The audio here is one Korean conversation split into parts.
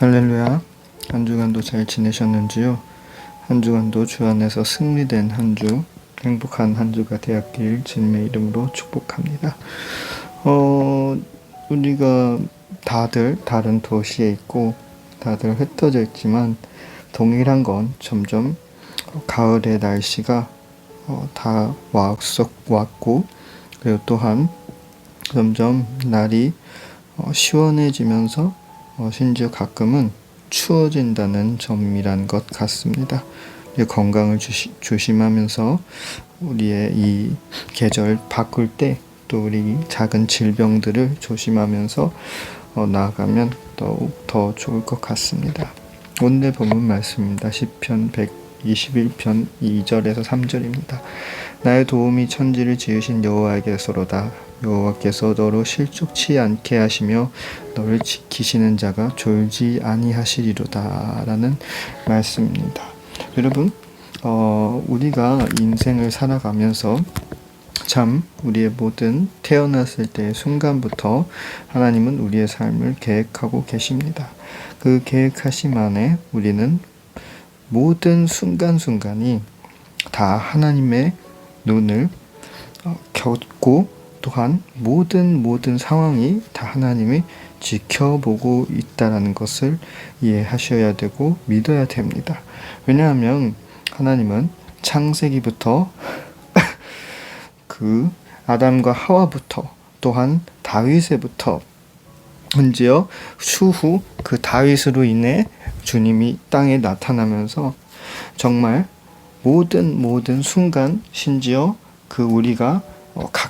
할렐루야. 한 주간도 잘 지내셨는지요? 한 주간도 주 안에서 승리된 한 주, 행복한 한 주가 되었길 주님의 이름으로 축복합니다. 어, 우리가 다들 다른 도시에 있고 다들 흩어져 있지만 동일한 건 점점 가을의 날씨가 어, 다 왔었, 왔고 그리고 또한 점점 날이 어, 시원해지면서 어, 심지어 가끔은 추워진다는 점이란 것 같습니다. 건강을 주시, 조심하면서 우리의 이 계절 바꿀 때 또 우리 작은 질병들을 조심하면서 어, 나아가면 더욱 더 좋을 것 같습니다. 오늘 본문 말씀입니다. 시편 121편 2절에서 3절입니다. 나의 도움이 천지를 지으신 여호와에게서로다. 여호와께서 너로 실족치 않게 하시며 너를 지키시는 자가 졸지 아니하시리로다라는 말씀입니다. 여러분, 어, 우리가 인생을 살아가면서 참 우리의 모든 태어났을 때의 순간부터 하나님은 우리의 삶을 계획하고 계십니다. 그 계획하심 안에 우리는 모든 순간순간이 다 하나님의 눈을 어, 겹고 또한 모든 모든 상황이 다 하나님이 지켜보고 있다라는 것을 이해하셔야 되고 믿어야 됩니다. 왜냐하면 하나님은 창세기부터 그 아담과 하와부터 또한 다윗에부터 문제요 추후 그 다윗으로 인해 주님이 땅에 나타나면서 정말 모든 모든 순간 심지어 그 우리가 어,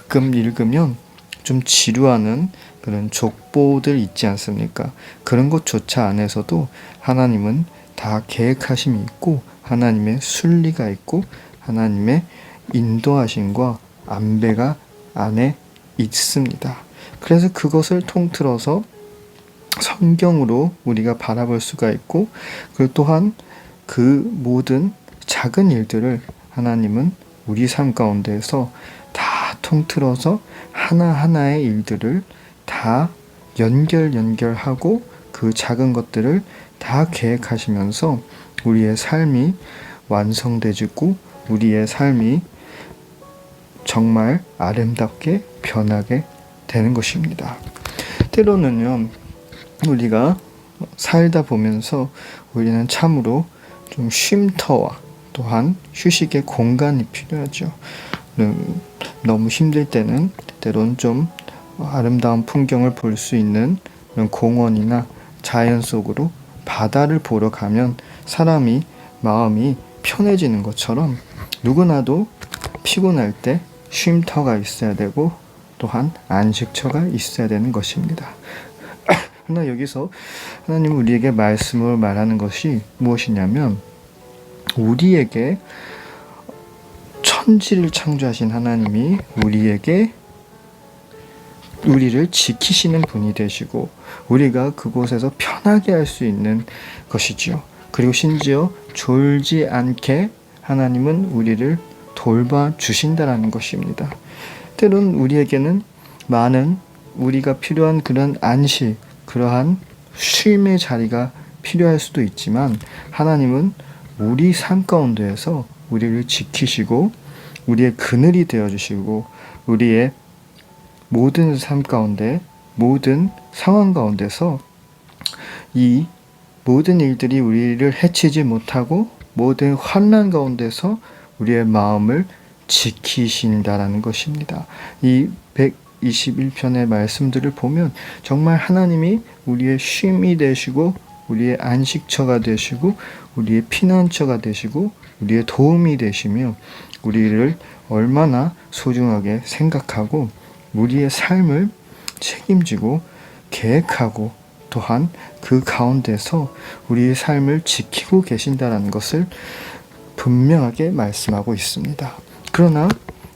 가끔 읽으면 좀 지루하는 그런 족보들 있지 않습니까? 그런 것조차 안에서도 하나님은 다 계획하심이 있고 하나님의 순리가 있고 하나님의 인도하심과 안배가 안에 있습니다. 그래서 그것을 통틀어서 성경으로 우리가 바라볼 수가 있고 그리고 또한 그 모든 작은 일들을 하나님은 우리 삶 가운데에서 다 통틀어서 하나하나의 일들을 다 연결 연결하고 그 작은 것들을 다 계획하시면서 우리의 삶이 완성되지고 우리의 삶이 정말 아름답게 변하게 되는 것입니다. 때로는요, 우리가 살다 보면서 우리는 참으로 좀 쉼터와 또한 휴식의 공간이 필요하죠. 음, 너무 힘들 때는 때론 좀 아름다운 풍경을 볼 수 있는 공원이나 자연 속으로 바다를 보러 가면 사람이 마음이 편해지는 것처럼 누구나도 피곤할 때 쉼터가 있어야 되고 또한 안식처가 있어야 되는 것입니다. 그러나 여기서 하나님 우리에게 말씀을 말하는 것이 무엇이냐면 우리에게 천지를 창조하신 하나님이 우리에게 우리를 지키시는 분이 되시고 우리가 그곳에서 편하게 할 수 있는 것이지요. 그리고 심지어 졸지 않게 하나님은 우리를 돌봐 주신다라는 것입니다. 때론 우리에게는 많은 우리가 필요한 그런 안식, 그러한 쉼의 자리가 필요할 수도 있지만 하나님은 우리 삶 가운데에서 우리를 지키시고 우리의 그늘이 되어 주시고 우리의 모든 삶 가운데 모든 상황 가운데서 이 모든 일들이 우리를 해치지 못하고 모든 환난 가운데서 우리의 마음을 지키신다라는 것입니다. 이 121편의 말씀들을 보면 정말 하나님이 우리의 쉼이 되시고 우리의 안식처가 되시고 우리의 피난처가 되시고 우리의 도움이 되시며 우리를 얼마나 소중하게 생각하고 우리의 삶을 책임지고 계획하고 또한 그 가운데서 우리의 삶을 지키고 계신다라는 것을 분명하게 말씀하고 있습니다. 그러나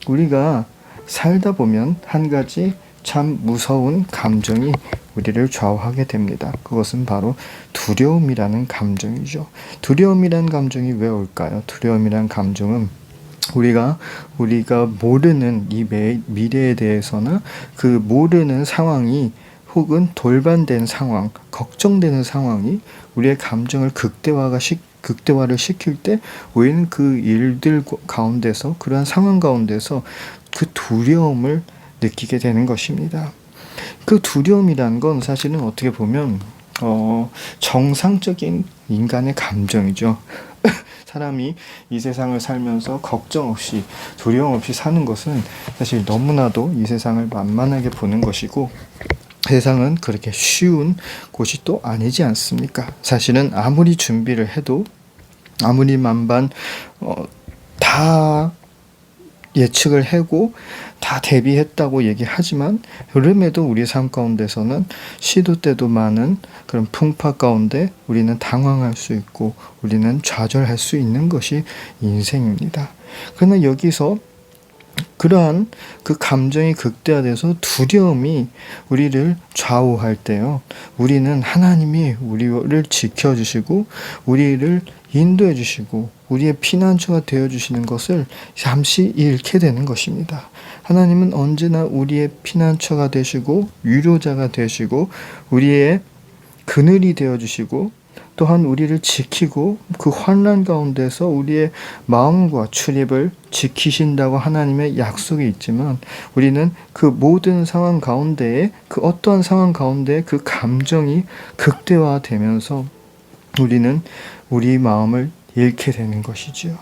우리가 살다 보면 한 가지 참 무서운 감정이 우리를 좌우하게 됩니다. 그것은 바로 두려움이라는 감정이죠. 두려움이라는 감정이 왜 올까요? 두려움이라는 감정은 우리가 우리가 모르는 이 미래에 대해서나 그 모르는 상황이 혹은 돌반된 상황, 걱정되는 상황이 우리의 감정을 극대화가 시, 극대화를 시킬 때 우리는 그 일들 가운데서 그러한 상황 가운데서 그 두려움을 느끼게 되는 것입니다. 그 두려움이란 건 사실은 어떻게 보면 어, 정상적인 인간의 감정이죠. 사람이 이 세상을 살면서 걱정 없이 두려움 없이 사는 것은 사실 너무나도 이 세상을 만만하게 보는 것이고 세상은 그렇게 쉬운 곳이 또 아니지 않습니까? 사실은 아무리 준비를 해도 아무리 만반 어, 다 예측을 하고 다 대비했다고 얘기하지만 그럼에도 우리 삶 가운데서는 시도 때도 많은 그런 풍파 가운데 우리는 당황할 수 있고 우리는 좌절할 수 있는 것이 인생입니다. 그러나 여기서 그러한 그 감정이 극대화돼서 두려움이 우리를 좌우할 때요. 우리는 하나님이 우리를 지켜주시고 우리를 인도해 주시고 우리의 피난처가 되어 주시는 것을 잠시 잃게 되는 것입니다. 하나님은 언제나 우리의 피난처가 되시고 유로자가 되시고 우리의 그늘이 되어 주시고 또한 우리를 지키고 그 환란 가운데서 우리의 마음과 출입을 지키신다고 하나님의 약속이 있지만 우리는 그 모든 상황 가운데에 그 어떠한 상황 가운데 그 감정이 극대화되면서 우리는 우리 마음을 잃게 되는 것이지요.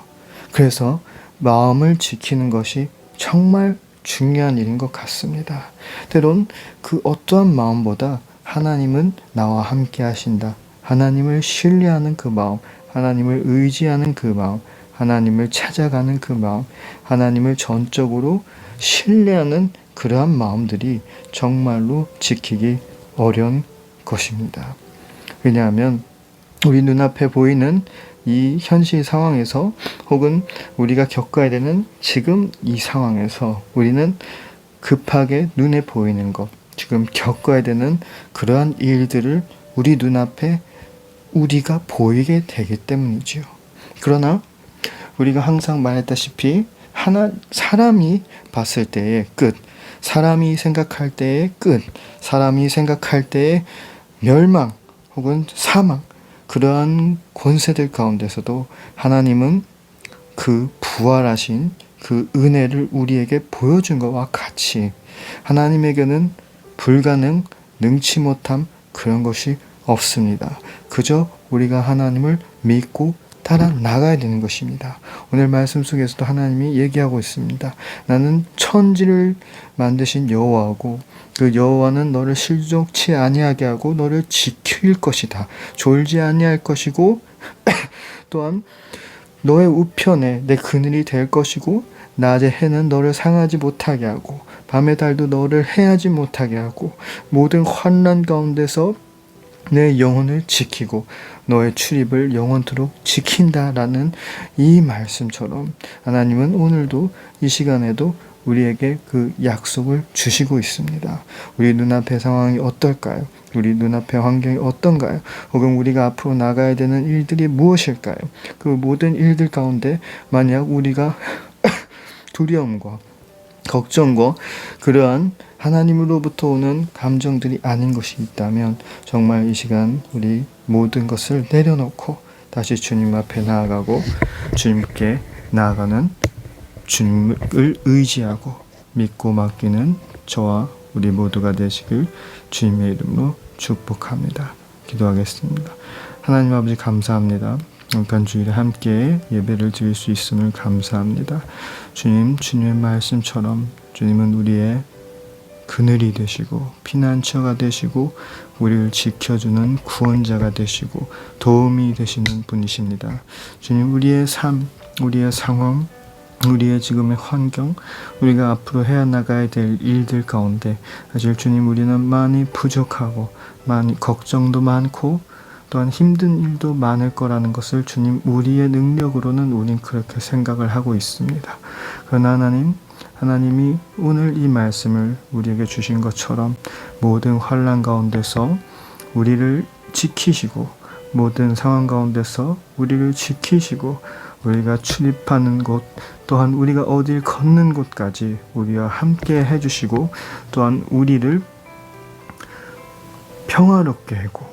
그래서 마음을 지키는 것이 정말 중요한 일인 것 같습니다. 때론 그 어떠한 마음보다 하나님은 나와 함께 하신다. 하나님을 신뢰하는 그 마음, 하나님을 의지하는 그 마음, 하나님을 찾아가는 그 마음, 하나님을 전적으로 신뢰하는 그러한 마음들이 정말로 지키기 어려운 것입니다. 왜냐하면 우리 눈앞에 보이는 이 현실 상황에서 혹은 우리가 겪어야 되는 지금 이 상황에서 우리는 급하게 눈에 보이는 것, 지금 겪어야 되는 그러한 일들을 우리 눈앞에 우리가 보이게 되기 때문이지요. 그러나 우리가 항상 말했다시피 하나 사람이 봤을 때의 끝, 사람이 생각할 때의 끝, 사람이 생각할 때의 멸망 혹은 사망 그러한 권세들 가운데서도 하나님은 그 부활하신 그 은혜를 우리에게 보여준 것과 같이 하나님에게는 불가능, 능치 못함 그런 것이 없습니다. 그저 우리가 하나님을 믿고 따라 나가야 되는 것입니다. 오늘 말씀 속에서도 하나님이 얘기하고 있습니다. 나는 천지를 만드신 여호와고 그 여호와는 너를 실족치 아니하게 하고 너를 지킬 것이다. 졸지 아니할 것이고 또한 너의 우편에 내 그늘이 될 것이고 낮의 해는 너를 상하지 못하게 하고 밤의 달도 너를 해하지 못하게 하고 모든 환난 가운데서 내 영혼을 지키고 너의 출입을 영원토록 지킨다라는 이 말씀처럼 하나님은 오늘도 이 시간에도 우리에게 그 약속을 주시고 있습니다. 우리 눈앞의 상황이 어떨까요? 우리 눈앞의 환경이 어떤가요? 혹은 우리가 앞으로 나가야 되는 일들이 무엇일까요? 그 모든 일들 가운데 만약 우리가 두려움과 걱정과 그러한 하나님으로부터 오는 감정들이 아닌 것이 있다면 정말 이 시간 우리 모든 것을 내려놓고 다시 주님 앞에 나아가고 주님께 나아가는 주님을 의지하고 믿고 맡기는 저와 우리 모두가 되시길 주님의 이름으로 축복합니다. 기도하겠습니다. 하나님 아버지 감사합니다. 간주일에 함께 예배를 드릴 수 있음을 감사합니다. 주님, 주님의 말씀처럼 주님은 우리의 그늘이 되시고 피난처가 되시고 우리를 지켜주는 구원자가 되시고 도움이 되시는 분이십니다. 주님, 우리의 삶, 우리의 상황, 우리의 지금의 환경, 우리가 앞으로 해야 나가야 될 일들 가운데 사실 주님 우리는 많이 부족하고 많이 걱정도 많고 또한 힘든 일도 많을 거라는 것을 주님 우리의 능력으로는 우린 그렇게 생각을 하고 있습니다. 그러나 하나님 하나님이 오늘 이 말씀을 우리에게 주신 것처럼 모든 환란 가운데서 우리를 지키시고 모든 상황 가운데서 우리를 지키시고 우리가 출입하는 곳 또한 우리가 어딜 걷는 곳까지 우리와 함께 해주시고 또한 우리를 평화롭게 하고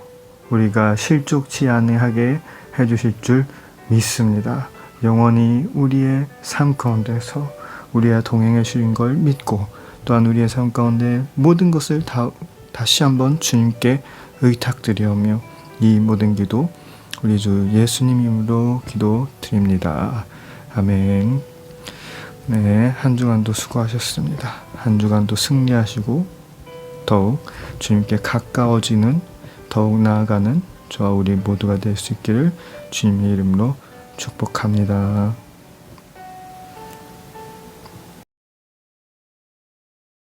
우리가 실족치 아니하게 해주실 줄 믿습니다. 영원히 우리의 삶 가운데서 우리와 동행해 주신 걸 믿고 또한 우리의 삶 가운데 모든 것을 다 다시 한번 주님께 의탁드리오며 이 모든 기도 우리 주 예수님 이름으로 기도드립니다. 아멘. 네, 한 주간도 수고하셨습니다. 한 주간도 승리하시고 더욱 주님께 가까워지는 더욱 나아가는 저와 우리 모두가 될 수 있기를 주님의 이름으로 축복합니다.